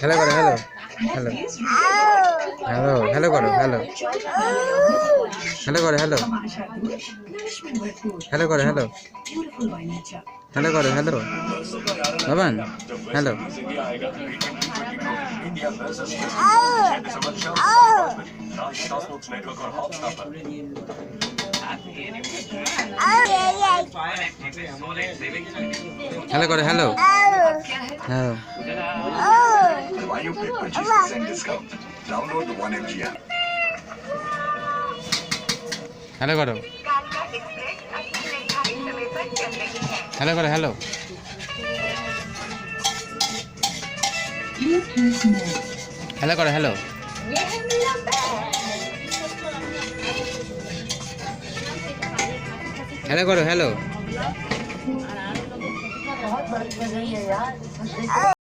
Hello করো hello hello hello hello করো hello hello করো হ্যালো হ্যালো করো হ্যালো হ্যালো করো হ্যালো বাবান হ্যালো হ্যালো করো hello Why you pick purchases and discount? Download the 1MG app. Hello করো hello করো hello hello করো hello hello করো হ্যালো नहीं है यार।